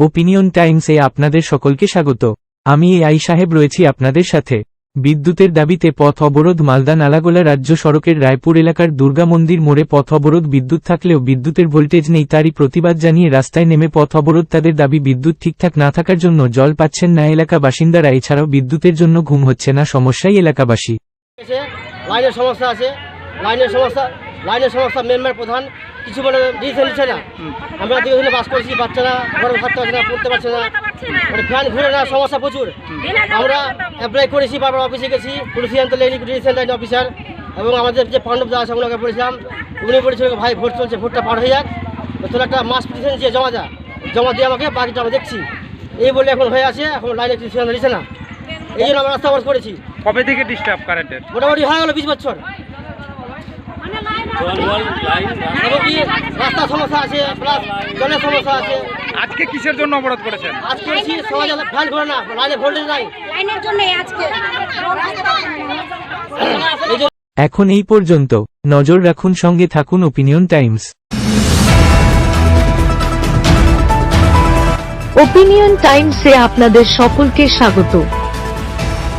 Opinion টাইমসে আপনাদের সকলকে স্বাগত। আমি এ আই সাহেব রয়েছি আপনাদের সাথে। বিদ্যুতের দাবিতে পথ অবরোধ মালদা নালাগোলা রাজ্য সড়কের রায়পুর এলাকার দুর্গা মন্দির মোড়ে পথ অবরোধ, বিদ্যুৎ থাকলেও বিদ্যুতের ভোল্টেজ নেই তারই প্রতিবাদ জানিয়ে রাস্তায় নেমে পথ অবরোধ তাদের দাবি, বিদ্যুৎ ঠিকঠাক না থাকার জন্য জল পাচ্ছেন না এলাকা বাসিন্দারা, এছাড়াও বিদ্যুতের জন্য ঘুম হচ্ছে না সমস্যাই এলাকাবাসী। লাইনের সমস্যা আছে, লাইনের সমস্যা লাইনের সমস্যা মেম্বার প্রধান কিছু মানে ডিসিশন নিচ্ছে না। আমরা দীর্ঘদিনে বাস করছি বাচ্চারা গরম পারছে না পড়তে পারছে না। মানে ফ্যান ঘুরে না সমস্যা প্রচুর। আমরা অ্যাপ্লাই করেছি বারবার অফিসে গেছি পুলিশ সিদ্ধান্ত লেনি ডিসিশন লাইন অফিসার এবং আমাদের যে পাণ্ডব দা আছে ওগুলোকে বলেছিলাম উনি বলেছিল ভাই ভোট চলছে ভোটটা পার হয়ে যাক। তোর একটা মাস পিটিশন দিয়ে জমা দা জমা দিয়ে আমাকে বাকিটা আমরা দেখছি। এই বলে এখন হয়ে আছে এখন লাইনে কিছু নিচ্ছে না। এই জন্য আমরা রাস্তা করেছি। কবে থেকে ডিস্টার্ব কারেন্টের মোটামুটি হয়ে গেল বিশ বছর। এবং সমস্যা আছে প্লাস জলের সমস্যা আছে। আজকে কিসের জন্য অবরোধ করেছেন? আজ করেছি ফ্যান ঘুরে না লাইনে ভোল্টেজ নাই। লাইনের জন্য আজকে। এখন এই পর্যন্ত। নজর রাখুন সঙ্গে থাকুন ওপিনিয়ন টাইমস ওপিনিয়ন টাইমসে আপনাদের সকলকে স্বাগত।